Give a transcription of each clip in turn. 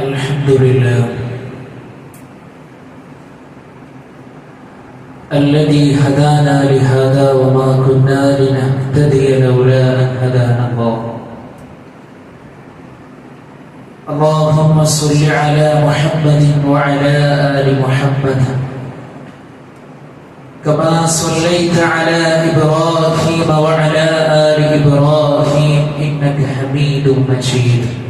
الحمد لله الذي هدانا لهذا وما كنا لنهتدي لولا أن هدانا الله. اللهم صل على محمد وعلى آل محمد. كما صليت على إبراهيم وعلى آل إبراهيم إنك حميد مجيد.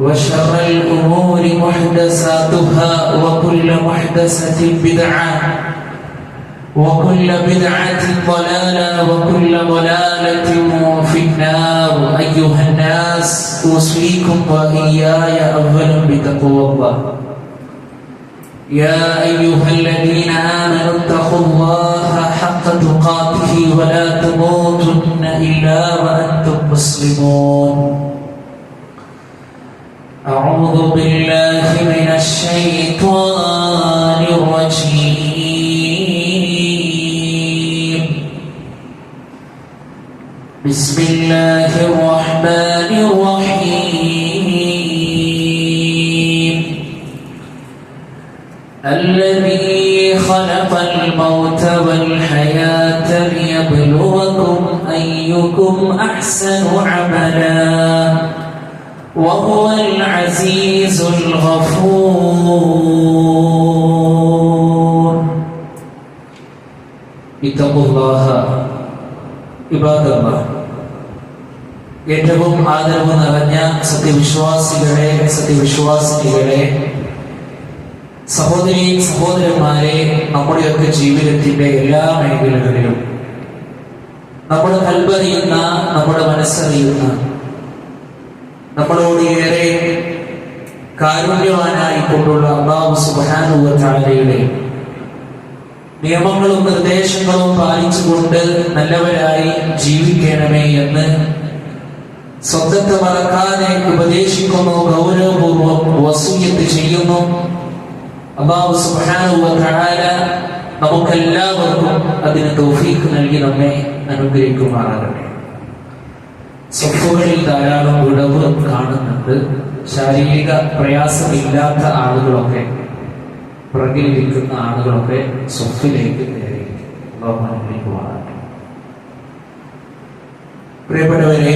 وشر الأمور محدثاتها وكل محدثة بدعة وكل بدعة ضلالة وكل ضلالة في النار. أيها الناس أوصيكم وإياي أولا بتقوى الله. يا أيها الذين آمنوا اتقوا الله حق تقاته ولا تموتن إلا وأنتم مسلمون. أعوذ بالله من الشيطان الرجيم. بسم الله الرحمن الرحيم. الذي خلق الموت والحياة ليبلوكم أيكم أحسن عملاً. وهو العزيز الغفور اتقوا الله عباد الله ഏറ്റവും ആദരവ് നിറഞ്ഞ സത്യവിശ്വാസികളെ സത്യവിശ്വാസിനികളെ സഹോദരി സഹോദരന്മാരെ നമ്മുടെയൊക്കെ ജീവിതത്തിന്റെ എല്ലാ മേഖലകളിലും നമ്മുടെ കൽപ്പറിയുന്ന നമ്മുടെ മനസ്സറിയുന്ന നമ്മളോട് ഏറെ കാരുണ്യവാനായി കൊണ്ടുള്ള അള്ളാഹു സുബാനുവയുടെ നിയമങ്ങളും നിർദ്ദേശങ്ങളും പാലിച്ചുകൊണ്ട് നല്ലവരായി ജീവിക്കണമേ എന്ന് സ്വന്തത്തെ മറക്കാതെ ഉപദേശിക്കുന്നു ഗൗരവപൂർവം വസൂയത്ത് ചെയ്യുന്നു. അള്ളാഹു സുബാനുവല നമുക്കെല്ലാവർക്കും അതിന് തൗഫീഖ് നൽകി നമ്മെ അനുഗ്രഹിക്കുമാറാകട്ടെ. സ്വത്തുകളിൽ ധാരാളം വിടവ് കാണുന്നുണ്ട്. ശാരീരിക പ്രയാസമില്ലാത്ത ആളുകളൊക്കെ പുറകിലിരിക്കുന്ന ആളുകളൊക്കെ സ്വത്തിലേക്ക് പ്രിയപ്പെട്ടവരെ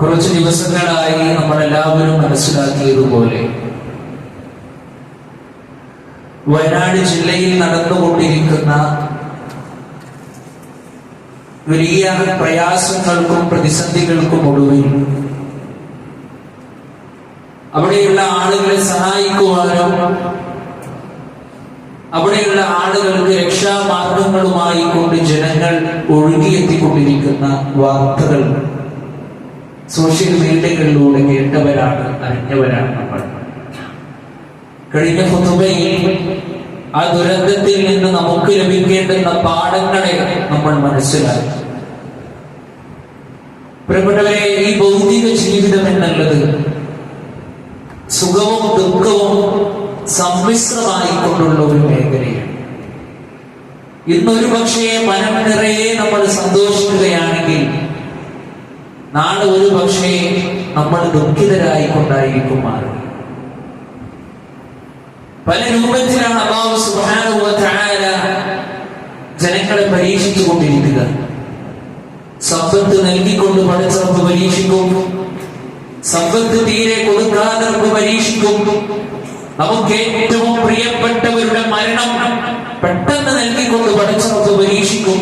കുറച്ച് ദിവസങ്ങളായി നമ്മളെല്ലാവരും മനസ്സിലാക്കിയതുപോലെ വയനാട് ജില്ലയിൽ നടന്നുകൊണ്ടിരിക്കുന്ന വലിയ പ്രയാസങ്ങൾക്കും പ്രതിസന്ധികൾക്കും ഒടുവിൽ അവിടെയുള്ള ആളുകളെ സഹായിക്കുവാനും അവിടെയുള്ള ആളുകൾക്ക് രക്ഷാമാർഗങ്ങളുമായി കൊണ്ട് ജനങ്ങൾ ഒഴുകിയെത്തിക്കൊണ്ടിരിക്കുന്ന വാർത്തകൾ സോഷ്യൽ മീഡിയകളിലൂടെ കേട്ടവരാണ് അറിഞ്ഞവരാണ് നമ്മൾ. കഴിഞ്ഞ ഫുതുബയിൽ ആ ദുരന്തത്തിൽ നിന്ന് നമുക്ക് ലഭിക്കേണ്ടുന്ന പാഠങ്ങളെ നമ്മൾ മനസ്സിലാക്കി. പ്രിയപ്പെട്ടവരെ ഈ ഭൗതിക ജീവിതം എന്നുള്ളത് സുഖവും ദുഃഖവും സമ്മിശ്രമായി കൊണ്ടുള്ള ഒരു മേഖലയാണ്. ഇന്നൊരു പക്ഷേ മനം നിറയെ നമ്മൾ സന്തോഷിക്കുകയാണെങ്കിൽ നാളെ ഒരു പക്ഷേ നമ്മൾ ദുഃഖിതരായിക്കൊണ്ടായിരിക്കും മാറുക. മാറും പല രൂപത്തിലാണ് അള്ളാഹു സുബ്ഹാനഹു ജനങ്ങളെ പരീക്ഷിച്ചു കൊണ്ടിരിക്കുക സമ്പത്ത് നൽകിക്കൊണ്ട് പഠിച്ചവർക്ക് പരീക്ഷിക്കും. സമ്പത്ത് തീരെ കൊടുക്കാതെ പരീക്ഷിക്കും. നമുക്ക് ഏറ്റവും പ്രിയപ്പെട്ടവരുടെ മരണം പെട്ടെന്ന് നൽകിക്കൊണ്ട് പഠിച്ചവർക്ക് പരീക്ഷിക്കും.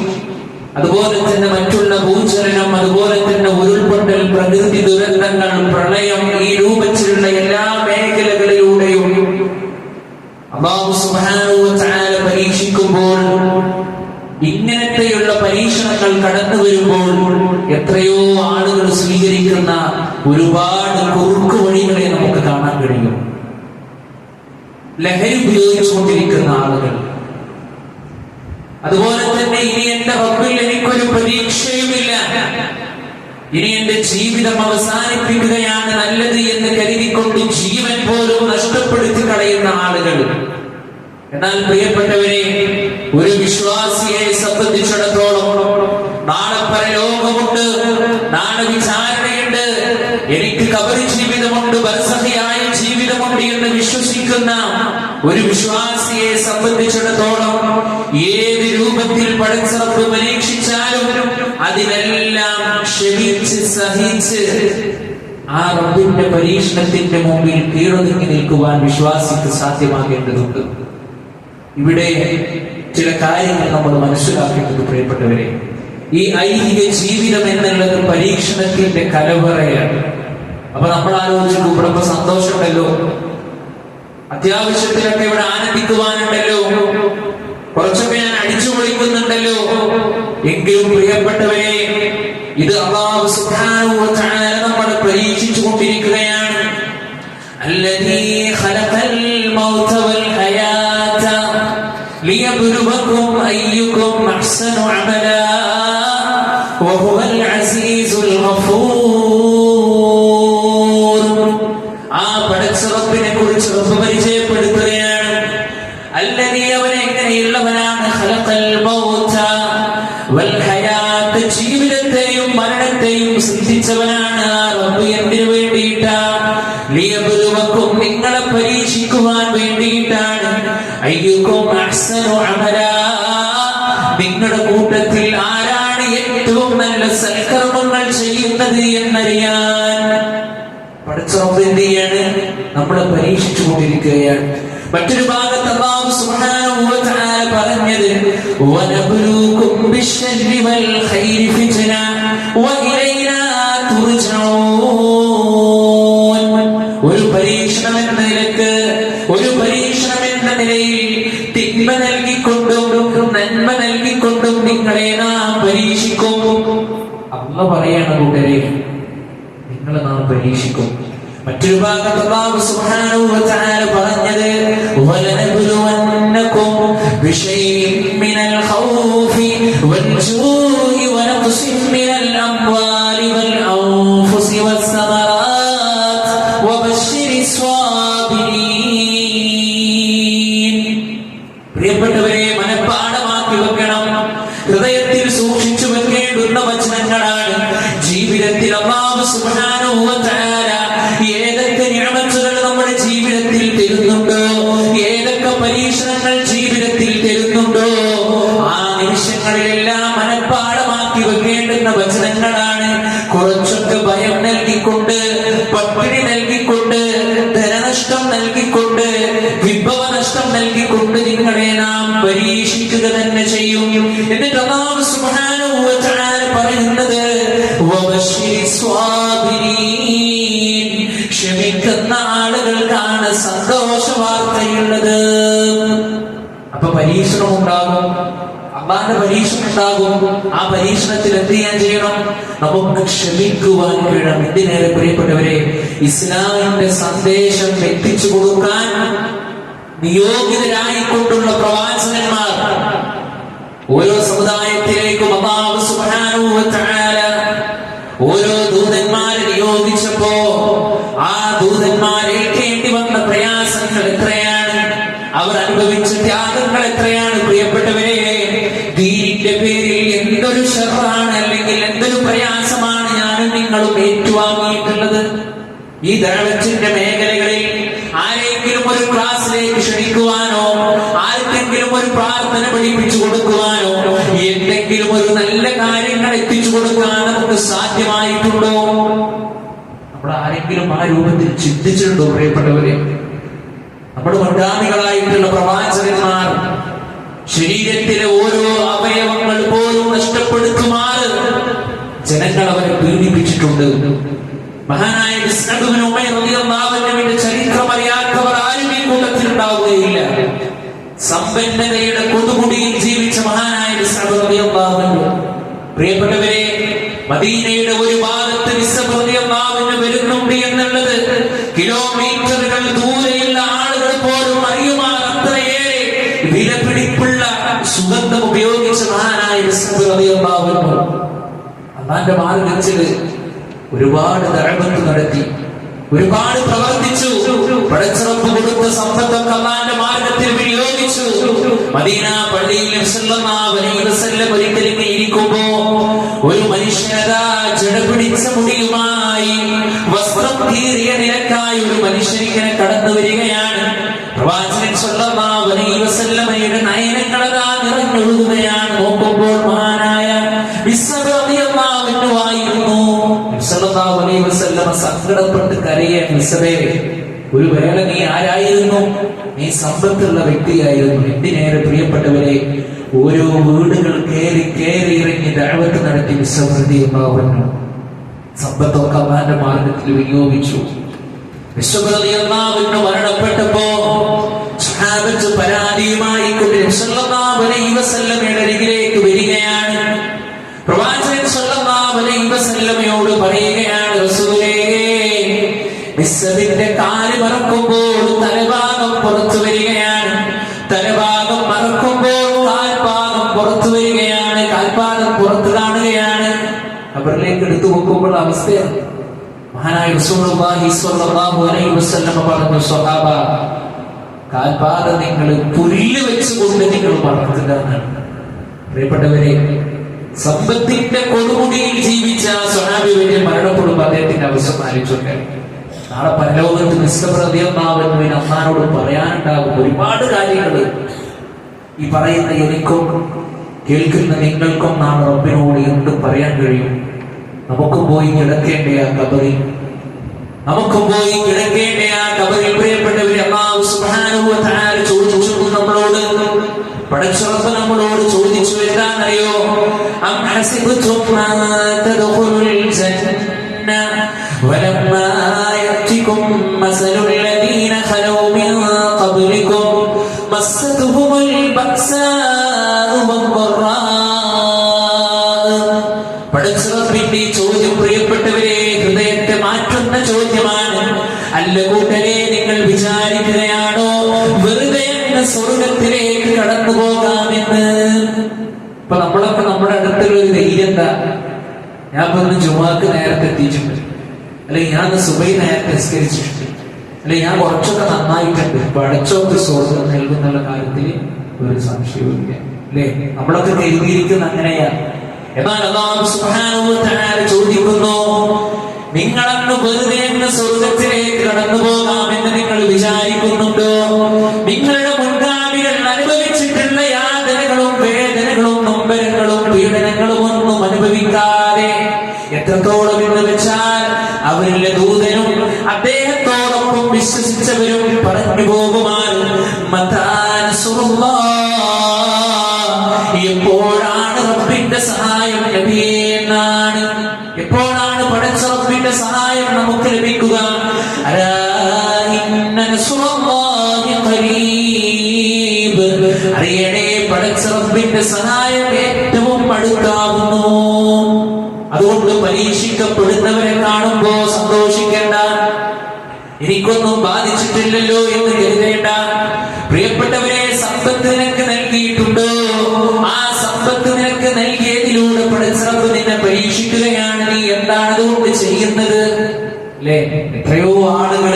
അതുപോലെ തന്നെ മറ്റുള്ള ഭൂചലനം അതുപോലെ തന്നെ ഉരുൾപൊട്ടൽ പ്രകൃതി ദുരന്തങ്ങൾ പ്രളയം ഈ രൂപത്തിലുള്ള എല്ലാ മേഖലകളിലൂടെയും അള്ളാഹു തആല പരീക്ഷിക്കുമ്പോൾ ഇങ്ങനത്തെയുള്ള പരീക്ഷണങ്ങൾ പരീക്ഷണങ്ങൾ കടന്നു വരുമ്പോൾ എത്രയോ ആളുകൾ സ്വീകരിക്കുന്ന ഒരുപാട് കുറുക്കു വഴികളെ നമുക്ക് കാണാൻ കഴിയും. ലഹരി ഉപയോഗിച്ചുകൊണ്ടിരിക്കുന്ന ആളുകൾ. അതുപോലെ തന്നെ ഇനി എന്റെ റബ്ബിൽ എനിക്കൊരു പ്രതീക്ഷയുമില്ല. ഇനി എന്റെ ജീവിതം അവസാനിപ്പിക്കുകയാണ് നല്ലത് എന്ന് കരുതിക്കൊണ്ട് ജീവൻ പോലും നഷ്ടപ്പെടുത്തി കളയുന്ന ആളുകൾ. എന്നാൽ പ്രിയപ്പെട്ടവരെ ഒരു വിശ്വാസിയെ സംബന്ധിച്ചിടത്തോളം നാളെ പരലോകമുണ്ട് നാളെ വിചാരണയുണ്ട്. എനിക്ക് കബറി ജീവിതമുണ്ട് ബർസഹിയായ ജീവിതമുണ്ട് എന്ന് വിശ്വസിക്കുന്ന ഒരു വിശ്വാസിയെ സംബന്ധിച്ചിടത്തോളം ഏത് രൂപത്തിൽ പടച്ചിറപ്പ് പരീക്ഷിച്ചാലും അതിനെല്ലാം ക്ഷമിച്ച് സഹിച്ച് ആ റബ്ബിന്റെ പരീക്ഷണത്തിന്റെ മുമ്പിൽ കീഴൊതുങ്ങി നിൽക്കുവാൻ വിശ്വാസിക്ക് സാധ്യമാകേണ്ടതുണ്ട്. ഇവിടെ ചില കാര്യങ്ങൾ നമ്മൾ മനസ്സിലാക്കേണ്ടത് പ്രിയപ്പെട്ടവരെ ഈ ഐഹിക ജീവിതം എന്നുള്ളത് പരീക്ഷണത്തിന്റെ കലവറയാണ്. അപ്പൊ നമ്മൾ ആലോചിച്ചു ഇവിടെ സന്തോഷമുണ്ടല്ലോ. അത്യാവശ്യത്തിലൊക്കെ ഇവിടെ ആനന്ദിക്കുവാനുണ്ടല്ലോ. കുറച്ചൊക്കെ ഞാൻ അടിച്ചു പൊളിക്കുന്നുണ്ടല്ലോ. എങ്കിലും പ്രിയപ്പെട്ടവരെ ഇത് അഭാവ സുബ്ഹാനഹു വ തആല നമ്മളെ പരീക്ഷിച്ചു കൊണ്ടിരിക്കുകയാണ് അല്ലദീ പരീക്ഷിച്ചു മറ്റൊരു ഭാഗത്ത് സുബ്ഹാനഹു വ തആല പറഞ്ഞത് ബിശ്ശർരി വൽ ഖൈരി ഫിത്ന വഇലൈനാ തുർജഊൻ ഒരു പരീക്ഷണം എന്ന നിലയ്ക്ക് ഒരു പരീക്ഷണം എന്ന നിലയിൽ തിന്മ നൽകിക്കൊണ്ടും നന്മ നൽകിക്കൊണ്ടും നിങ്ങളെ നാം പരീക്ഷിക്കും. അല്ല പറയണ കൂട്ടരെ നിങ്ങളെ നാം പരീക്ഷിക്കും. മറ്റൊരു ഭാഗത്ത് അല്ലാഹു സുബ്ഹാനഹു വ തആല പറഞ്ഞത് വലനബ്ലുവന്നകും ബിശൈഇൻ മിനൽ ഖൗഫി വൽജൂഇ വനഖ്സിൻ പരീക്ഷിക്കുക തന്നെ ചെയ്യും. എന്നിട്ട് അല്ലാഹു സുബ്ഹാനഹു വ തആല പറയുന്നത് വബശ്ശിരി സ്വാബിരീൻ. ക്ഷമിക്കുന്ന ആളുകൾക്കാണ് സന്തോഷ വാർത്തയുള്ളത് അപ്പൊ പരീക്ഷണം ഉണ്ടാകും അള്ളാന്റെ പരീക്ഷണം ഉണ്ടാകും ആ പരീക്ഷണത്തിൽ എന്ത് ചെയ്യാൻ ചെയ്യണം? നമുക്ക് ക്ഷമിക്കുവാൻ വേണം എന്തിനേറെ പ്രിയപ്പെട്ടവരെ? ഇസ്ലാമിന്റെ സന്ദേശം എത്തിച്ചു കൊടുക്കാൻ നിയോഗിതരായിക്കൊണ്ടുള്ള പ്രവാചകന്മാർ. ഓരോ സമുദായത്തിലേക്കും അള്ളാഹു സുബ്ഹാനഹു വ തആല ഓരോ ദൂതന്മാരെ നിയോഗിച്ചപ്പോ ആ ദൂതന്മാർ ഏൽക്കേണ്ടി വന്ന പ്രയാസങ്ങൾ എത്രയാണ്? അവർ അനുഭവിച്ച ത്യാഗങ്ങൾ എത്രയാണ്? പ്രിയപ്പെട്ടവരെ ദീനിന്റെ പേരിൽ എന്തൊരു ഷെറാണ് അല്ലെങ്കിൽ എന്തൊരു പ്രയാസമാണ് ഞാനും നിങ്ങളും ഏറ്റുവാങ്ങിയിട്ടുള്ളത്? ഈ ദഴവച്ചിന്റെ ആരെങ്കിലും ഒരു ക്ലാസ്സിലേക്ക് ക്ഷണിക്കുവാനോ ആർക്കെങ്കിലും ഒരു പ്രാർത്ഥന പഠിപ്പിച്ചു കൊടുക്കുവാനോ എന്തെങ്കിലും ഒരു നല്ല കാര്യങ്ങൾ എത്തിച്ചു കൊടുക്കാൻ നമുക്ക് സാധ്യമായിട്ടുണ്ടോ? നമ്മൾ ആരെങ്കിലും ആ രൂപത്തിൽ ചിന്തിച്ചിട്ടുണ്ടോ പ്രിയപ്പെട്ടവരെ? നമ്മുടെ വണ്ടാമികളായിട്ടുള്ള പ്രവാചകന്മാർ ശരീരത്തിലെ ഓരോ അവയവങ്ങൾ പോലും നഷ്ടപ്പെടുത്തുമാർ ജനങ്ങൾ അവരെ പീഡിപ്പിച്ചിട്ടുണ്ട്. മഹാനായ ചരിത്രം അറിയാത്തവർ ആരും ഈ കൂട്ടത്തിൽ ഉണ്ടാവുകയില്ല സമ്പന്നതയുടെ കൊതുകുടിയിൽ ജീവിച്ച മഹാനായ പ്രിയപ്പെട്ടവരെ മദീനയുടെ ഒരു ഭാഗത്ത് വരുന്നുണ്ട് എന്നുള്ളത് കിലോമീറ്ററുകൾ ദൂരെയുള്ള ആളുകൾ പോലും അറിയുമാർ അത്രയേറെ വിലപിടിപ്പുള്ള സുഗന്ധം ഉപയോഗിച്ച മഹാനായ അള്ളാന്റെ മാർഗത്തിൽ ഒരുപാട് ദഴവത്ത് നടത്തി ഒരുപാട് പ്രവർത്തിച്ചു. പടച്ചിറപ്പ് കൊടുത്ത വിനിയോഗിച്ചു മദീന പള്ളിയിൽ ഇരിക്കുമ്പോ ഒരു മനുഷ്യനതാ ചെടപിടിച്ച മുടിയുമായി വസ്ത്രം കീറിയ നിരക്കായി ഒരു മനുഷ്യൻ ഇങ്ങനെ കടന്നു വരികയാണ്. പ്രവാചകൻ വസല്ലമയുടെ നയനങ്ങളതാ നിറഞ്ഞൊഴുകുകയാണ്. നോക്കുമ്പോൾ മഹാനായ വസല്ലമ സങ്കടപ്പെട്ട് കരയാൻ വിസബേ ഒരു വേള നീ ആരായിരുന്നു? നീ സമ്പത്തുള്ള വ്യക്തിയായിരുന്നു. എന്തിനേറെ പ്രിയപ്പെട്ടവരെ ഓരോ വീടുകൾ കയറി കയറി ഇറങ്ങി ദഴവത്ത് നടത്തി വിശ്വപ്രതി ഉണ്ടാവുന്നു സമ്പത്തൊക്കെ അവന്റെ മാർഗത്തിൽ വിനിയോഗിച്ചു. വിശ്വപ്രതി അള്ളാവിന് മരണപ്പെട്ടപ്പോ സഹാബത്ത് പരാതിയുമായി കൊണ്ട് സല്ലല്ലാഹു അലൈഹി വസല്ലമയുടെ അരികിലേക്ക് വരികയാണ്. പ്രവാചകൻ പറയുകയാണ് വിസ്സബിന്റെ കാൽ മറക്കുമ്പോൾ തലഭാഗം പുറത്തു വരികയാണ്. തലഭാഗം മറക്കുമ്പോൾ കാൽഭാഗം പുറത്തു വരികയാണ്. കാൽപാദം പുറത്തു കാണുകയാണ്. അവരിലേക്ക് എടുത്തു നോക്കുമ്പോൾ അവസ്ഥയാണ് മഹാനായ പറഞ്ഞു സ്വഹാബ കാൽപാദം നിങ്ങൾ പുല്ല് വെച്ചുകൊണ്ട് നിങ്ങൾ മറക്കുക എന്നാണ്. പ്രിയപ്പെട്ടവരെ സമ്പത്തിന്റെ കൊടുമുടിയിൽ ജീവിച്ച സ്വഹാബി വലിയ അദ്ദേഹത്തിന്റെ അവസ്ഥ ആലോചിച്ചോട്ടെ നാളെ പരലോകത്ത് നിസ്സപ്രതിയമാകുന്നതിന് അമ്മാനോട് പറയാനുണ്ടാകും ഒരുപാട് കാര്യങ്ങൾ. ഈ പറയുന്ന എനിക്കും കേൾക്കുന്ന നിങ്ങൾക്കും നാളെ റബ്ബിനോട് എന്തും പറയാൻ കഴിയും. നമുക്ക് പോയി കിടക്കേണ്ട ആ കബറി നമുക്ക് പോയി കിടക്കേണ്ട ആ കബറി പ്രിയപ്പെട്ടവരെ നമ്മളോട് പടച്ചുറപ്പ് നമ്മളോട് ചോദിച്ചു എന്താണെന്നറിയോ? അം ഹസിബ്തും മാ തദ്ഖുലുൽ ജന്ന يأتكم مثل الذين خلوا من قبلكم مستهم البأساء والضراء പടച്ചിറപ്പിന്റെ ഈ ചോദ്യം പ്രിയപ്പെട്ടവരെ ഹൃദയത്തെ മാറ്റുന്ന ചോദ്യമാണ് അല്ല കൂട്ടരെ നിങ്ങൾ വിചാരിക്കുകയാണോ വെറുതെ അങ്ങ് സ്വർഗത്തിലേക്ക് കടന്നു പോകാമെന്ന് ഇപ്പൊ നമ്മളൊക്കെ നമ്മുടെ അടുത്തുള്ള ഒരു ധൈര്യം എന്താ ഞാൻ ഇപ്പൊ ഒന്ന് ജുമാക്ക് നേരത്തെ എത്തിയിട്ടുണ്ട് അല്ലെങ്കിൽ ഞാൻ ഒന്ന് സുബൈ നേരത്തെ നിസ്കരിച്ചിട്ടുണ്ട് അല്ലെങ്കിൽ ഞാൻ കുറച്ചൊക്കെ നന്നായിട്ടുണ്ട്. പടച്ചോക്ക് സ്വർഗം നൽകുന്നുള്ള കാര്യത്തിൽ ഒരു സംശയവുമില്ല. അല്ലേ നമ്മളൊക്കെ കരുതിയിരിക്കുന്ന അങ്ങനെയാണ്. നിങ്ങളന്ന് വെറുതെ സ്വർഗത്തിലേക്ക് കടന്നു പോകാമെന്ന് നിങ്ങൾ വിചാരിക്കുന്നുണ്ടോ റബ്ബിന്റെ സഹായം ഏറ്റവും അടുത്താകുന്നു. അതുകൊണ്ട് പരീക്ഷിക്കപ്പെടുന്നവരെ കാണുമ്പോ സന്തോഷിക്കേണ്ട. എനിക്കൊന്നും ബാധിച്ചിട്ടില്ലല്ലോ എന്ന് കരുതേണ്ട. പ്രിയപ്പെട്ടവരെ സമ്പത്ത് നിനക്ക് നൽകിയിട്ടുണ്ട്. ആ സമ്പത്ത് നിനക്ക് നൽകിയതിലൂടെ പഠിച്ചറപ്പ് നിന്നെ പരീക്ഷിക്കുകയാണ്. നീ എന്താണ് അതുകൊണ്ട് ചെയ്യുന്നത്? അല്ലെ എത്രയോ ആളുകൾ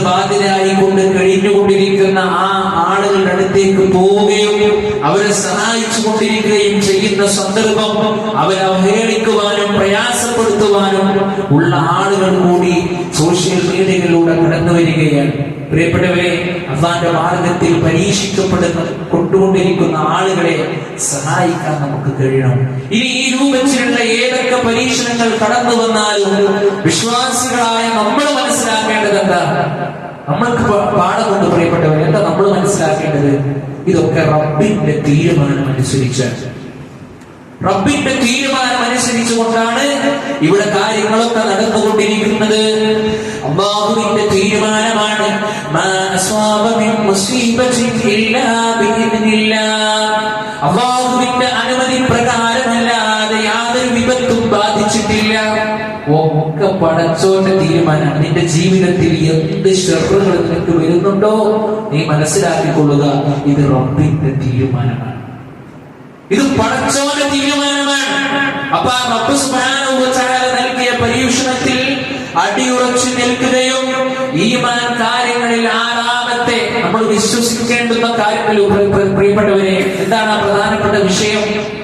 ദുരിതബാധിതരായി കൊണ്ട് കഴിഞ്ഞുകൊണ്ടിരിക്കുന്ന ആ ആളുകളുടെ അടുത്തേക്ക് പോവുകയും അവരെ സഹായിച്ചു കൊണ്ടിരിക്കുകയും ചെയ്യുന്ന സന്ദർഭം അവരെ അവഹേളിക്കുവാനും പ്രയാസപ്പെടുത്തുവാനും ഉള്ള ആളുകൾ കൂടി സോഷ്യൽ മീഡിയയിലൂടെ കടന്നു വരികയാണ് പ്രിയപ്പെട്ടവരെ അള്ളാന്റെ മാർഗത്തിൽ പരീക്ഷിക്കപ്പെടുന്ന കൊണ്ടുകൊണ്ടിരിക്കുന്ന ആളുകളെ സഹായിക്കാൻ നമുക്ക് കഴിയണം. ഇനി ഈ രൂപത്തിലുള്ള ഏതൊക്കെ പരീക്ഷണങ്ങൾ കടന്നു വന്നാലും വിശ്വാസികളായ നമ്മൾ മനസ്സിലാക്കേണ്ടത് എന്താ? നമ്മൾക്ക് പാഠമുണ്ട് പ്രിയപ്പെട്ടവർ എന്താ നമ്മൾ മനസ്സിലാക്കേണ്ടത്? ഇതൊക്കെ റബ്ബിന്റെ തീരുമാനം അനുസരിച്ച്. റബ്ബിന്റെ തീരുമാനം അനുസരിച്ചുകൊണ്ടാണ് ഇവിടെ കാര്യങ്ങളൊക്കെ നടന്നുകൊണ്ടിരിക്കുന്നത്. അള്ളാഹുവിന്റെ തീരുമാനമാണ്. അള്ളാഹുവിന്റെ അനുമതി പ്രകാരമല്ലാതെ യാതൊരു വിപത്തും ബാധിച്ചിട്ടില്ല. ഒക്കെ പടച്ചോന്റെ തീരുമാനം നിന്റെ ജീവിതത്തിൽ എന്ത് ശ്രദ്ധകൾ നിനക്ക് വരുന്നുണ്ടോ? നീ മനസ്സിലാക്കിക്കൊള്ളുക ഇത് റബ്ബിന്റെ തീരുമാനമാണ്. ഇത് പടച്ചോന്റെ തീരുമാനമാണ്. അപ്പൊ നൽകിയ പരീക്ഷണത്തിൽ അടിയുറച്ചു നിൽക്കുകയും ഈ കാര്യങ്ങളിൽ ആറാമത്തെ നമ്മൾ വിശ്വസിക്കേണ്ടുന്ന കാര്യങ്ങളിൽ പ്രിയ- പ്രിയ- പ്രിയപ്പെട്ടവരെ എന്താണ് പ്രധാനപ്പെട്ട വിഷയം?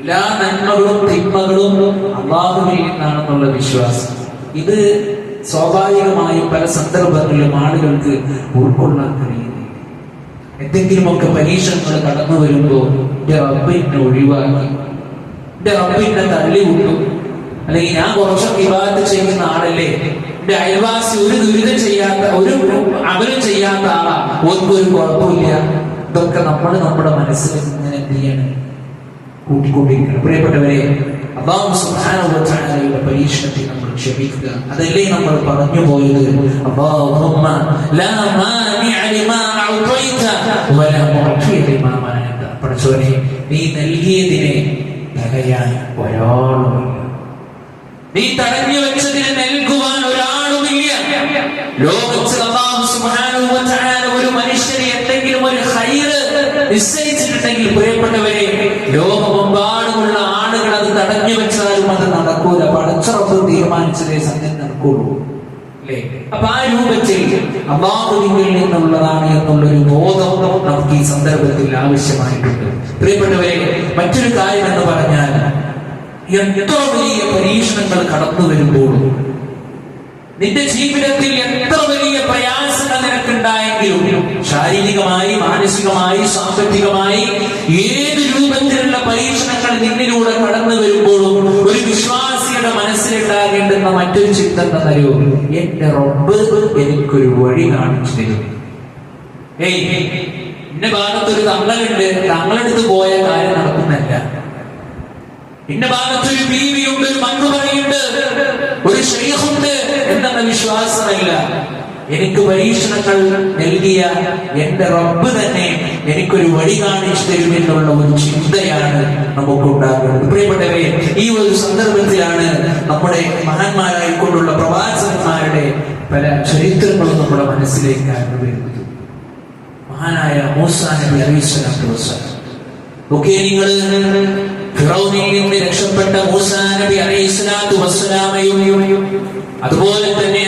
എല്ലാ നന്മകളും തിന്മകളും അള്ളാഹുവിൽ നിന്നാണെന്നുള്ള വിശ്വാസം. ഇത് സ്വാഭാവികമായും പല സന്ദർഭങ്ങളിലും ആളുകൾക്ക് ഉൾക്കൊള്ളാൻ കഴിയുന്നില്ല. എന്തെങ്കിലുമൊക്കെ പരീക്ഷണങ്ങൾ കടന്നു വരുമ്പോൾ എന്റെ റബ്ബ് എന്നെ ഒഴിവാക്കി എന്റെ റബ്ബ് എന്നെ തള്ളി വിട്ടു അല്ലെങ്കിൽ ഞാൻ കുറച്ചും വിവാഹത്തിൽ ചെയ്യുന്ന ആളല്ലേ? എന്റെ അയൽവാസി ഒരു ദുരിതം ചെയ്യാത്ത ഒരു അവരും ചെയ്യാത്ത ആളാ. ഒന്നും ഒരു കുഴപ്പമില്ല. ഇതൊക്കെ നമ്മൾ നമ്മുടെ മനസ്സിൽ ഇങ്ങനെ എന്ത് ചെയ്യണം? കൂട്ടിക്കൊണ്ടിരിക്കണം. പ്രിയപ്പെട്ടവരെ സുബ്ഹാനഹു ഉപചാരങ്ങളുടെ പരീക്ഷണത്തെ നമ്മൾ ക്ഷമിക്കുക. അതല്ലേ നമ്മൾ പറഞ്ഞു പോയത്? അല്ലാഹുമ്മ ലാ നീ നൽകിയതിനെ ഒരാളും ഒരാളുമില്ല. നീ തടഞ്ഞു വെച്ചതിന് നൽകുവാൻ ഒരാളുമില്ല. ലോകത്തിൽ ഒരു മനുഷ്യന് എന്തെങ്കിലും ഒരു ഹൈറ് നിശ്ചയിച്ചിട്ടുണ്ടെങ്കിൽ പ്രിയപ്പെട്ടവരെ ലോകമെമ്പാടുമുള്ള ആളുകൾ അത് തടഞ്ഞു വെച്ചാലും അത് നടക്കൂല. പടച്ചുറപ്പ് തീരുമാനിച്ചതേ സംഗതി നടക്കുള്ളൂ. അപ്പൊ ആ രൂപത്തിൽ അബാബുദിങ്കിൽ നിന്നുള്ളതാണ് എന്നുള്ളൊരു ബോധം നമുക്ക് ഈ സന്ദർഭത്തിൽ ആവശ്യമായിട്ടുണ്ട്. പ്രിയപ്പെട്ടവരെ മറ്റൊരു കാര്യം എന്ന് പറഞ്ഞാൽ എത്ര വലിയ പരീക്ഷണങ്ങൾ കടന്നു വരുമ്പോൾ നിന്റെ ജീവിതത്തിൽ എത്ര വലിയ പ്രയാസങ്ങൾ നിനക്കുണ്ടായെങ്കിലും ശാരീരികമായി മാനസികമായി സാമ്പത്തികമായി ഏത് രൂപത്തിലുള്ള പരീക്ഷണങ്ങൾ നിന്നിലൂടെ കടന്നു വരുമ്പോഴും ഒരു വിശ്വാസിയുടെ മനസ്സിലുണ്ടാകേണ്ടുന്ന മറ്റൊരു ചിന്ത തരൂ എന്റെ റബ്ബ് എനിക്കൊരു വഴി കാണിച്ചു തരും. ഏയ് എന്റെ ഭാഗത്തൊരു തങ്ങളുണ്ട് തങ്ങളെടുത്ത് പോയ കാര്യം നടക്കുന്നല്ല ഇന്ന ഭാഗത്തൊരു ബീവിയുണ്ട് ഒരു മണ്ണുപറയുണ്ട് ഒരു ഷെയ്ഖുണ്ട് എന്നുള്ള വിശ്വാസമില്ല. എനിക്ക് പരീക്ഷണങ്ങൾ നൽകിയ എന്റെ റബ്ബ് തന്നെ എനിക്കൊരു വഴി കാണിച്ചു തരുമെന്നുള്ള ഒരു ചിന്തയാണ് നമുക്കുണ്ടാകുന്നത്. പ്രിയപ്പെട്ടവരെ ഈ ഒരു സന്ദർഭത്തിലാണ് നമ്മുടെ മഹാന്മാരായിക്കൊണ്ടുള്ള പ്രവാചകന്മാരുടെ പല ചരിത്രങ്ങളും നമ്മുടെ മനസ്സിലേക്ക് വരുന്നത്. മഹാനായ മോസാനബി നബി ഓക്കെ ഒക്കെ നിങ്ങൾ ഫിറൗനിൽ രക്ഷപ്പെട്ട മൂസാ നബി അലൈഹി സ്വലാത്തു വസ്സലാമയും അതുപോലെ തന്നെ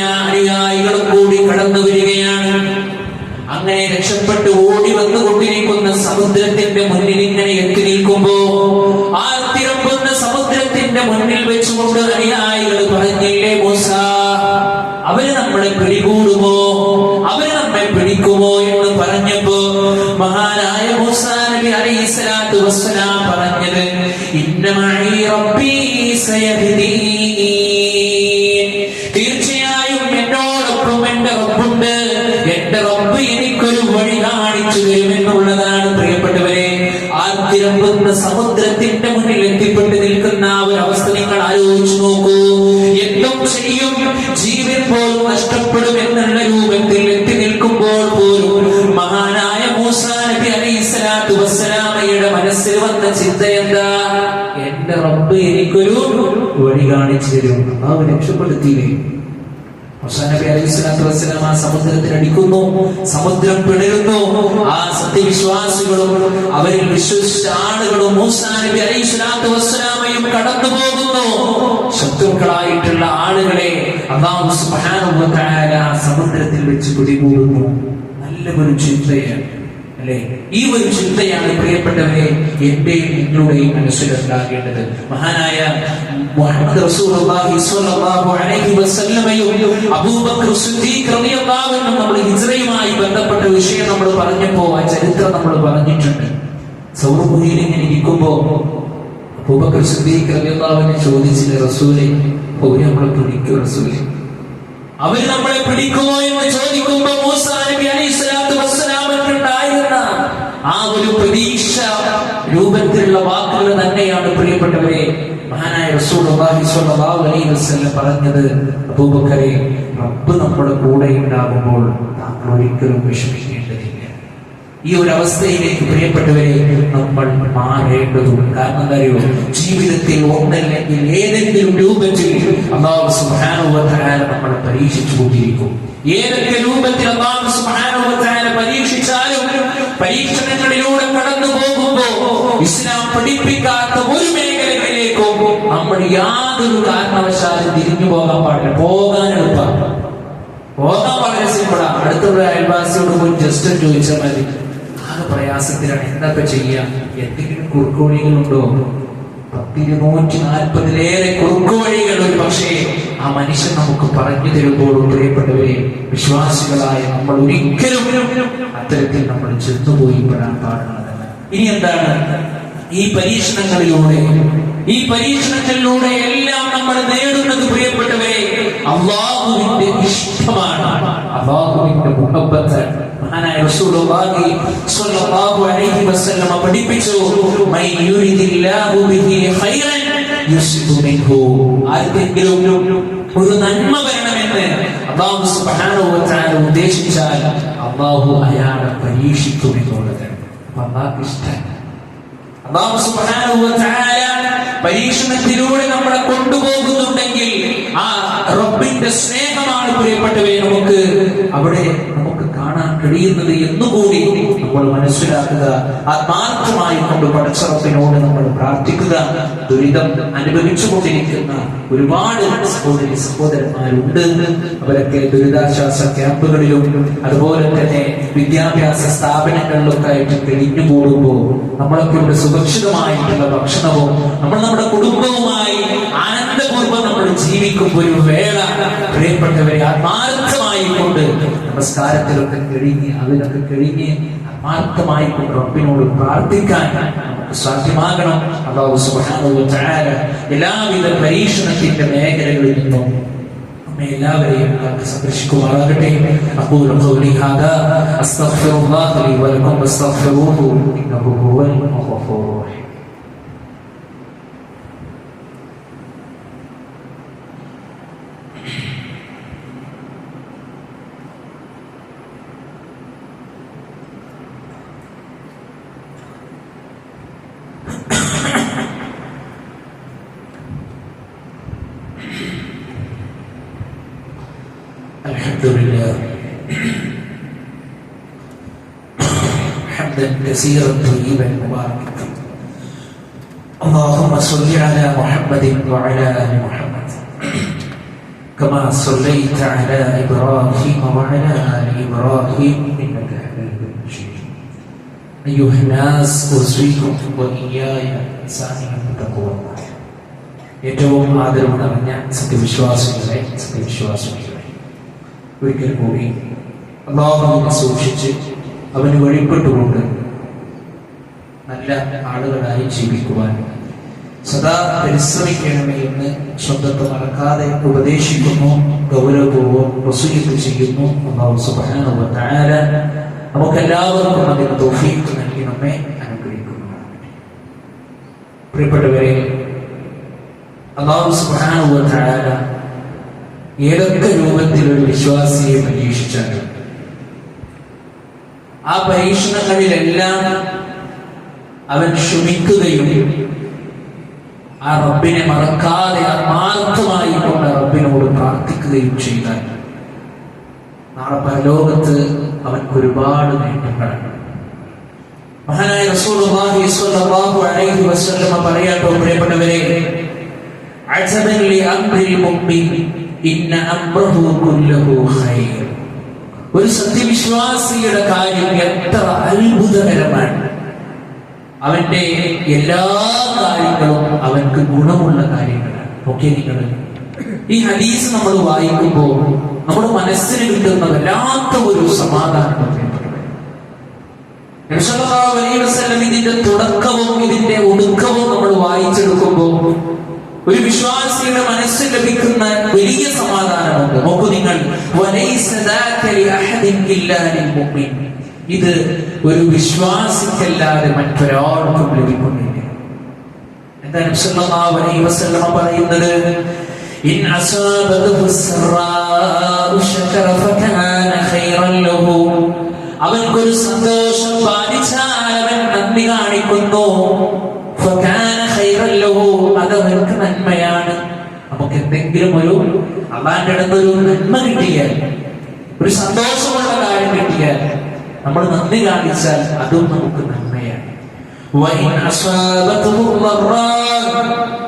എന്റെ റബ്ബ് എനിക്കൊരു വഴി കാണിച്ചു തരും. ആ രക്ഷപ്പെടുത്തിയില്ലേ ആ സമുദ്രത്തിൽ അടിക്കുന്നു സമുദ്രം പിളരുന്നു ആ സത്യവിശ്വാസികളും അവരിൽ വിശ്വസിച്ച ആളുകളും മൂസാനബി കടന്നു പോകുന്നു. ശത്രുക്കളായിട്ടുള്ള ആളുകളെ അള്ളാഹു സുബ്ഹാനഹു സമുദ്രത്തിൽ വെച്ച് പിടികൂടുന്നു നല്ല ഒരു ചിന്തയാണ്. അല്ലെ? ഈ ഒരു ചിന്തയാണ് പ്രിയപ്പെട്ടവരെ എന്റെയും നിങ്ങളുടെയും മനസ്സിലുണ്ടാകേണ്ടത് മഹാനായ മുഹമ്മദ് നമ്മൾ ഹിജ്റയുമായി ബന്ധപ്പെട്ട വിഷയം നമ്മൾ പറഞ്ഞപ്പോ ആ ചരിത്രം നമ്മൾ പറഞ്ഞിട്ടുണ്ട്. സൗറുമുഹിയിൽ ഇങ്ങനെ ഇരിക്കുമ്പോ അബൂബക്കർ സിദ്ദീഖ് അൻഹു ചോദിച്ചില്ല റസൂലെ അവർ നമ്മളെ പിടിക്കും റസൂലെ. അവർ നമ്മളെ പിടിക്കുമോ എന്ന് ചോദിക്കുമ്പോ മൂസാ നബി അലൈഹി സ്വലാത്തു ആ ഒരു പ്രതീക്ഷ രൂപത്തിലുള്ള വാക്കുകൾ തന്നെയാണ് പ്രിയപ്പെട്ടവരെ. മഹാനായ പറഞ്ഞത് അബൂബക്കരെ റബ്ബ് നമ്മുടെ കൂടെ ഉണ്ടാകുമ്പോൾ താങ്കൾ ഒരിക്കലും വിഷമിക്കേണ്ടതില്ല. ഈ ഒരു അവസ്ഥയിലേക്ക് പ്രിയപ്പെട്ടവരെ നമ്മൾ മാറേണ്ടതുണ്ട്. കാരണം കാര്യവും ജീവിതത്തിൽ ഒന്നല്ലെങ്കിൽ ഏതെങ്കിലും രൂപത്തിൽ അള്ളാഹു നമ്മളെ പരീക്ഷിച്ചു കൊണ്ടിരിക്കും ഏതൊക്കെ രൂപത്തിൽ അള്ളാഹു തആല പരീക്ഷിച്ചാലും പരീക്ഷണങ്ങളിലൂടെ കടന്നു പോകുമ്പോ ഇസ്ലാം പഠിപ്പിക്കാത്ത ഒരു മേഖലകളിലേക്കും നമ്മൾ യാതൊരു കാരണവശാലും തിരിഞ്ഞു പോകാൻ പാടില്ല. പോകാൻ എളുപ്പമാണ് പോകാൻ വളരെ സിമ്പിളാ അടുത്തുള്ള അയൽവാസിയോട് പോയി ജസ്റ്റ് ചോദിച്ചാൽ മതി. ആകെ പ്രയാസത്തിലാണ്. എന്തൊക്കെ ചെയ്യാം? എന്തെങ്കിലും കുറുക്കുവഴികളുണ്ടോ പത്തിരുന്നൂറ്റി നാൽപ്പതിലേറെ കുറുക്കുവഴികൾ ഒരു പക്ഷേ ആ മനുഷ്യൻ നമുക്ക് പറഞ്ഞു തരുമ്പോൾ പ്രിയപ്പെട്ടവരെ വിശ്വാസികളായ നമ്മൾ ഒരിക്കലും അത്തരത്തിൽ നമ്മൾ ചെന്നുപോയി പെടാൻ പാടുള്ളതല്ല. ഇനി എന്താണ്? ഈ പരീക്ഷണങ്ങളിലൂടെ ഈ പരീക്ഷണത്തിലൂടെ എല്ലാം നമ്മൾ നേടുന്നത് പ്രിയപ്പെട്ടവരെ അള്ളാഹുവിന്റെ ഇഷ്ടമാണ്. അള്ളാഹുവിന്റെ മുഹബത്ത്. റസൂലുള്ളാഹി സ്വല്ലല്ലാഹു അലൈഹി വസല്ലം പഠിപ്പിച്ചു. യുരിദില്ലാഹു ബിഹി ഖൈറൻ മിൻഹു. സുബ്ഹാനഹു സുബ്ഹാനഹു പരീക്ഷണത്തിലൂടെ നമ്മളെ കൊണ്ടുപോകുന്നുണ്ടെങ്കിൽ ആ റബ്ബിന്റെ സ്നേഹമാണ് പ്രിയപ്പെട്ടവയെ നമുക്ക് അവിടെ നമുക്ക് കാണാൻ കഴിയുന്നത് എന്നുകൂടി നമ്മൾ മനസ്സിലാക്കുക ആത്മാർത്ഥമായി കൊണ്ട് പടച്ചറപ്പിനോട് നമ്മൾ പ്രാർത്ഥിക്കുക. ദുരിതം അനുഭവിച്ചു കൊണ്ടിരിക്കുന്ന ഒരുപാട് സഹോദരി സഹോദരന്മാരുണ്ട്. അവരൊക്കെ ദുരിതാശ്വാസ ക്യാമ്പുകളിലും അതുപോലെ തന്നെ വിദ്യാഭ്യാസ സ്ഥാപനങ്ങളിലൊക്കെ ആയിട്ട് കഴിഞ്ഞുകൂടുമ്പോൾ നമ്മളൊക്കെ ഇവിടെ സുരക്ഷിതമായിട്ടുള്ള ഭക്ഷണവും നമ്മൾ നമ്മുടെ കുടുംബവുമായി ആനന്ദപൂർവം നമ്മൾ ജീവിക്കുമ്പോൾ ഒരു വേള. പ്രിയപ്പെട്ടവരെ ആത്മാർത്ഥമായി കൊണ്ട് നമസ്കാരത്തിലൊക്കെ കഴിഞ്ഞ് അതിലൊക്കെ കഴിഞ്ഞ് ആത്മാർത്ഥമായിക്കൊണ്ട് റബ്ബിനോട് പ്രാർത്ഥിക്കാൻ നമുക്ക് സാധ്യമാകണം. അള്ളാഹു സുബ്ഹാനഹു തആല എല്ലാവിധ പരീക്ഷണത്തിന്റെ മേഖലകളിൽ നിന്നും എല്ലാവരെയും സംരക്ഷിക്കുമാറാകട്ടെ. അപ്പോൾ അസ്തഗ്ഫിറുല്ലാഹ വലക്കും വസ്തഗ്ഫിറൂഹു ഇന്നഹു ഹുവൽ ഗഫൂറുർ الحمد لله حمدا كثيرا طيبا مباركا فيه. اللهم صل على محمد وعلى ال محمد كما صليت على ابراهيم وعلى ال ابراهيم انك حميد مجيد ايها الناس اوصيكم واياي سامعا تقوى ഏറ്റവും ആദരവ് നിറഞ്ഞ സത്യവിശ്വാസികളെ സത്യവിശ്വാസികളെ ഒരിക്കൽ കൂടി അള്ളാഹുവിനെ സൂക്ഷിച്ച് അവന് വഴിപ്പെട്ടുകൊണ്ട് നല്ല ആളുകളായി ജീവിക്കുവാൻ സദാ പരിശ്രമിക്കണമേ എന്ന് ശബ്ദത്തെ മറക്കാതെ ഉപദേശിക്കുന്നു ഗൗരവപൂർവം വസൂലിക്ക് ചെയ്യുന്നു. അള്ളാഹു സുബ്ഹാനഹു വ തആല നമുക്കെല്ലാവർക്കും അതിന് തൗഫീഖ് നൽകി നമ്മെ അനുഗ്രഹിക്കുന്നു. പ്രിയപ്പെട്ടവരെ അള്ളാഹു സുബ്ഹാനഹു വ തആല ഏതൊക്കെ രൂപത്തിൽ ഒരു വിശ്വാസിയെ പരീക്ഷിച്ചാലും ആ പരീക്ഷണങ്ങളിലെല്ലാം അവൻ ക്ഷമിക്കുകയും ആ റബ്ബിനെ മറക്കാതെ ആത്മാർത്ഥമായി കൊണ്ട് റബ്ബിനോട് പ്രാർത്ഥിക്കുകയും ചെയ്താൽ നാളെ പരലോകത്ത് അവൻക്ക് ഒരുപാട് നേട്ടങ്ങളുണ്ട് മഹാനായ റസൂലുള്ളാഹി സ്വല്ലല്ലാഹു അലൈഹി വസല്ലമ പറയാട്ടോ പ്രിയപ്പെട്ടവരെ അജബൻ ലി മുഅ്മിൻ. ഒരു സത്യവിശ്വാസിയുടെ കാര്യം എത്ര അത്ഭുതകരമാണ്. അവന്റെ എല്ലാ കാര്യങ്ങളും അവൻക്ക് ഗുണമുള്ള കാര്യങ്ങളാണ്. ഓക്കെ നിങ്ങൾ ഈ ഹദീസ് നമ്മൾ വായിക്കുമ്പോൾ നമ്മുടെ മനസ്സിന് കിട്ടുന്ന വല്ലാത്ത ഒരു സമാധാനം ഇതിന്റെ തുടക്കവും ഇതിന്റെ ഒടുക്കവും നമ്മൾ വായിച്ചെടുക്കുമ്പോൾ ഒരു വിശ്വാസിയുടെ മനസ്സിൽ ലഭിക്കുന്ന വലിയ സമാധാനമുണ്ട്. നോക്കൂ നിങ്ങൾ. ഇത് ഒരു വിശ്വാസിക്കല്ലാതെ മറ്റൊരാൾക്കും ലഭിക്കുന്നില്ല. എന്താ പറയുന്നത്? ഇൻ അസാബതഹു സറാഉ ശകറ ഫകാന ഖൈറൻ ലഹു. അവൻക്കൊരു സന്തോഷം നന്ദി കാണിക്കുന്നു. അവർക്ക് നന്മയാണ്. നമുക്ക് എന്തെങ്കിലും ഒരു അള്ളാന്റെ അടുത്ത് ഒരു നന്മ കിട്ടിയാൽ ഒരു സന്തോഷമുള്ള കാര്യം കിട്ടിയാൽ നമ്മൾ നന്ദി കാണിച്ചാൽ അതും നമുക്ക് നന്മയാണ്.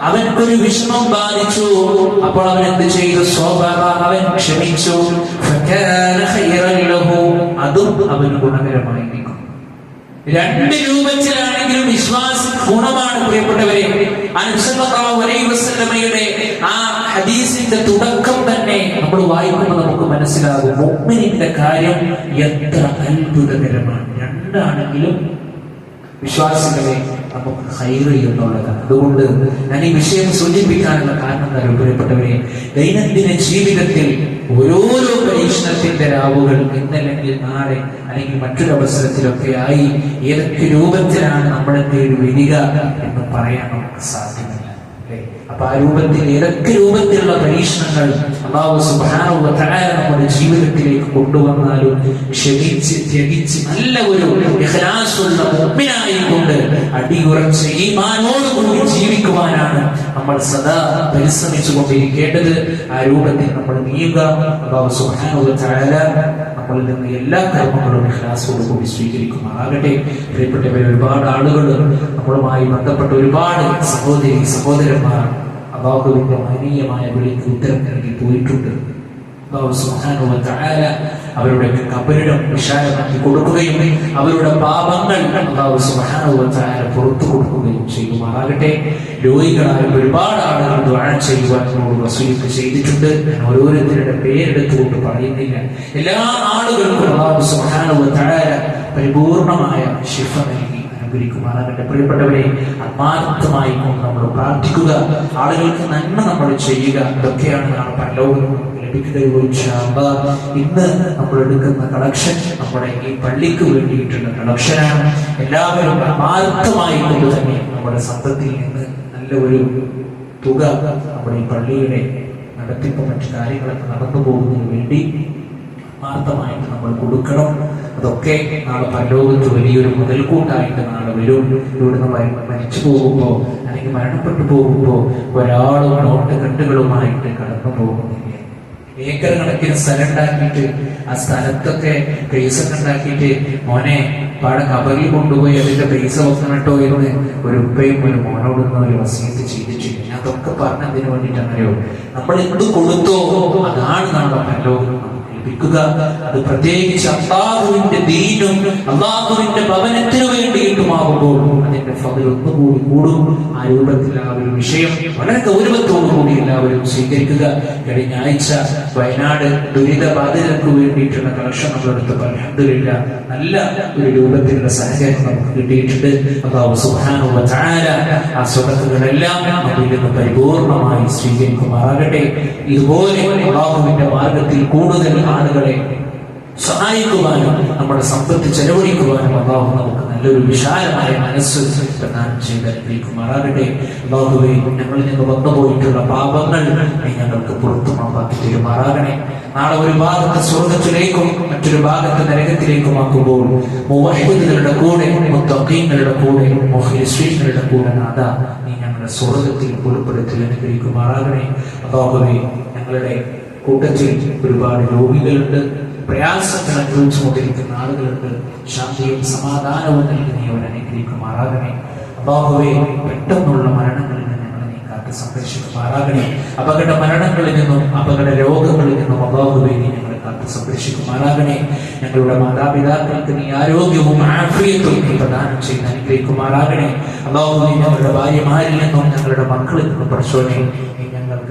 അവൻക്കൊരു വിഷമം ബാധിച്ചു. അപ്പോൾ അവൻ എന്ത് ചെയ്തു? അവൻ ക്ഷമിച്ചു. അതും അവന് ഗുണകരമായിരിക്കും രണ്ട് രൂപത്തിലാണെങ്കിലും വിശ്വാസ ഗുണമാണ് പ്രിയപ്പെട്ടവരെ. അനുസരണമയുടെ ആ ഹദീസിന്റെ തുടക്കം തന്നെ നമ്മൾ വായിക്കുമ്പോൾ നമുക്ക് മനസ്സിലാകും മുഅ്മിനിന്റെ കാര്യം എത്ര അത്ഭുതകരമാണ്. രണ്ടാണെങ്കിലും വിശ്വാസികളെ നമുക്ക് ഹൈറ് അതുകൊണ്ട് ഞാൻ ഈ വിഷയം സൂചിപ്പിക്കാനുള്ള കാരണം എന്താ പ്രിയപ്പെട്ടവരെ ദൈനംദിന ജീവിതത്തിൽ ഓരോരോ പരീക്ഷണത്തിന്റെ രാവുകൾ ഇന്നല്ലെങ്കിൽ നാളെ അല്ലെങ്കിൽ മറ്റൊരു അവസരത്തിലൊക്കെ ആയി ഏതൊക്കെ രൂപത്തിലാണ് നമ്മുടെ പേര് വരിക എന്ന് പറയാൻ നമുക്ക് സാധ്യമല്ല. അപ്പൊ ആ രൂപത്തിൽ ഏതൊക്കെ രൂപത്തിലുള്ള പരീക്ഷണങ്ങൾ അള്ളാഹു തആല നമ്മുടെ ജീവിതത്തിലേക്ക് കൊണ്ടുവന്നാലും ക്ഷമിച്ച് ത്യജിച്ച് നല്ല ഒരു കൊണ്ട് അടിയുറച്ച് കൊണ്ട് ജീവിക്കുവാനാണ് നമ്മൾ സദാ പരിശ്രമിച്ചു കൊണ്ടിരിക്കേണ്ടത് ആ രൂപത്തിൽ നമ്മൾ നീങ്ങുക. നമ്മളിൽ നിന്ന് എല്ലാ കർമ്മങ്ങളും ഇഖ്ലാസോട് കൂടി സ്വീകരിക്കുമാറാകട്ടെ. പ്രിയപ്പെട്ടവർ ഒരുപാട് ആളുകൾ നമ്മളുമായി ബന്ധപ്പെട്ട ഒരുപാട് സഹോദരി സഹോദരന്മാർ അബാബുവിന്റെ മഹനീയമായ വിളിക്ക് ഉത്തരം നൽകി പോയിട്ടുണ്ട് അവരുടെ കബരിടം വിശാലമാക്കി കൊടുക്കുകയും അവരുടെ പാപങ്ങൾ അള്ളാഹു സുബ്ഹാനഹു തആല പുറത്തു കൊടുക്കുകയും ചെയ്യുമാറാകട്ടെ. രോഗികളായ ഒരുപാട് ആളുകൾ ദ്വാരം ചെയ്യുവാൻ എന്നോട് വസൂലിക്ക് ചെയ്തിട്ടുണ്ട്. ഞാൻ ഓരോരുത്തരുടെ പേരെടുത്തുകൊണ്ട് പറയുന്നില്ല. എല്ലാ ആളുകൾക്കും അള്ളാഹു സുബ്ഹാനഹു വ തആല പരിപൂർണമായ ശിഫ നൽകി അനുഗ്രഹിക്കുമാറാകട്ടെ. പ്രിയപ്പെട്ടവരെ ആത്മാർത്ഥമായി നമ്മൾ പ്രാർത്ഥിക്കുക. ആളുകൾക്ക് നന്മ നമ്മൾ ചെയ്യുക. ഇതൊക്കെയാണ് നാളെ പരലോകം ഇന്ന് നമ്മൾ എടുക്കുന്ന കളക്ഷൻ നമ്മുടെ ഈ പള്ളിക്ക് വേണ്ടിയിട്ടുള്ള കളക്ഷനാണ്. എല്ലാവരും ആത്മാർത്ഥമായി കൊണ്ട് തന്നെ നമ്മുടെ സമ്പത്തിൽ നിന്ന് നല്ല ഒരു തുക നമ്മുടെ ഈ പള്ളിയുടെ നടത്തിപ്പ് മറ്റു കാര്യങ്ങളൊക്കെ നടന്നു പോകുന്നതിന് വേണ്ടി ആത്മാർത്ഥമായിട്ട് നമ്മൾ കൊടുക്കണം. അതൊക്കെ നാളെ പരലോകത്ത് വലിയൊരു മുതൽക്കൂട്ടായിട്ട് നാളെ വരും. ഇവിടുന്ന് മര- മരിച്ചു പോകുമ്പോ അല്ലെങ്കിൽ മരണപ്പെട്ടു പോകുമ്പോ ഒരാളും നോട്ട് കെട്ടുകളുമായിട്ട് കടന്നു പോകുന്നില്ല ഏക്കർ കണക്കിന് സ്ഥലം ഉണ്ടാക്കിയിട്ട് ആ സ്ഥലത്തൊക്കെ ഒക്കെ ഉണ്ടാക്കിയിട്ട് മോനെ പാടെ കബറിൽ കൊണ്ടുപോയി അതിന്റെ പൈസ വെക്കണം കേട്ടോ എന്ന് ഒരു ഉപ്പയും ഒരു മോനോടൊന്നും ഒരു വസീത്ത് ചെയ്തിട്ടില്ല അതൊക്കെ പറഞ്ഞതിന് വേണ്ടിയിട്ടാണല്ലോ നമ്മൾ എന്ത് കൊടുത്തോ അതാണ് നമ്മുടെ പരലോകം ലഭിക്കുക അത് പ്രത്യേകിച്ച് അള്ളാഹുവിന്റെ ദീനും അള്ളാഹുവിന്റെ ഭവനത്തിനു വേണ്ടിയിട്ടുമാകുമ്പോൾ അതിന്റെ ഫതിൽ ഒന്നുകൂടി കൂടും. ആ രൂപത്തിൽ ആ ഒരു വിഷയം വളരെ ഗൗരവത്തോടു കൂടി എല്ലാവരും സ്വീകരിക്കുക. കഴിഞ്ഞ ആഴ്ച വയനാട് ദുരിത ബാധിതർക്ക് വേണ്ടിയിട്ടുള്ള കളക്ഷൻ നമ്മൾ എടുത്തപ്പോൾ അൽഹംദുലില്ല നല്ല ഒരു രൂപത്തിലുള്ള സഹകരണം നമുക്ക് കിട്ടിയിട്ടുണ്ട്. അപ്പൊ സുബ്ഹാനഹു ചാര ആ സ്വതത്തുകളെല്ലാം അതിൽ നിന്ന് പരിപൂർണമായി സ്വീകരിക്കുമാറാകട്ടെ. ഇതുപോലെ അള്ളാഹുവിന്റെ മാർഗത്തിൽ കൂടുതൽ ആളുകളെ സഹായിക്കുവാനും നമ്മുടെ സമ്പത്ത് ചെലവഴിക്കുവാനും അള്ളാഹു നമുക്ക് നല്ലൊരു വിശാലമായ മനസ്സ് പ്രദാനം ചെയ്ത് അനുഗ്രഹിക്കുമാറാകട്ടെ അള്ളാഹുവെ ഞങ്ങളിൽ നിന്ന് വന്നുപോയിട്ടുള്ള പാപങ്ങൾ ഞങ്ങൾക്ക് പുറത്തു മാപ്പാക്കി തീരുമാറാകണേ. നാളെ ഒരു ഭാഗത്ത് സ്വർഗത്തിലേക്കും മറ്റൊരു ഭാഗത്ത് നരകത്തിലേക്കും ആക്കുമ്പോൾ മുവഹിദുകളുടെ കൂടെ മുത്തഖീങ്ങളുടെ കൂടെ മുഖ്ലിസ്വീങ്ങളുടെ കൂടെ നാഥ നീ ഞങ്ങളുടെ സ്വർഗത്തിൽ ഉൾപ്പെടുത്തി അനുഗ്രഹിക്കുമാറാകണേ. അള്ളാഹുവെ ഞങ്ങളുടെ കൂട്ടത്തിൽ ഒരുപാട് രോഗികളുണ്ട് പ്രയാസങ്ങൾ അനുഭവിച്ചുകൊണ്ടിരിക്കുന്ന ആളുകൾക്ക് ശാന്തിയും സമാധാനവും നൽകി നീ അവരെ അനുഗ്രഹിക്കുമാറാകണേ. അബാഹുവെ പെട്ടെന്നുള്ള മരണങ്ങളിൽ നിന്ന് ഞങ്ങളെ നീ കാത്ത് സംരക്ഷിക്കുമാറാകണേ. അപകട മരണങ്ങളിൽ നിന്നും അപകട രോഗങ്ങളിൽ നിന്നും അബാഹുവെ നീ ഞങ്ങളെ കാത്ത് സംരക്ഷിക്കുമാറാകണേ. ഞങ്ങളുടെ മാതാപിതാക്കൾക്ക് നീ ആരോഗ്യവും ആഫിയത്തും നീ പ്രദാനം ചെയ്ത് അനുഗ്രഹിക്കുമാറാകണേ. അബാഹുവെ ഞങ്ങളുടെ ഭാര്യമാരിൽ നിന്നും ഞങ്ങളുടെ മക്കളിൽ നിന്നും പഠിച്ചോനെ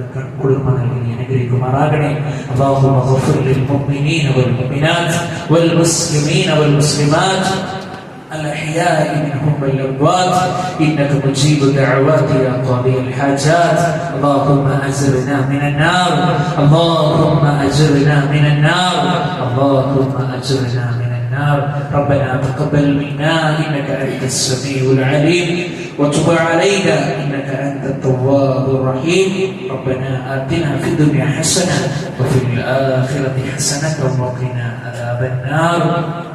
ذكر الذين إليكم أرادني اللهم اغفر للمؤمنين والمؤمنات والمسلمين والمسلمات. الأحياء منهم والأموات. إنك مجيب دعوات يا قاضي الحاجات. اللهم أجرنا من النار. اللهم أجرنا من النار. اللهم أجرنا من النار. ربنا تقبل منا. إنك أنت السميع العليم. وتب علينا. إنك التواب الرحيم. ربنا آتنا في الدنيا حسنة وفي الآخرة حسنة وقنا عذاب النار.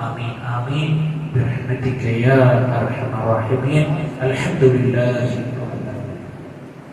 آمين آمين. برحمتك يا أرحم الراحمين. الحمد لله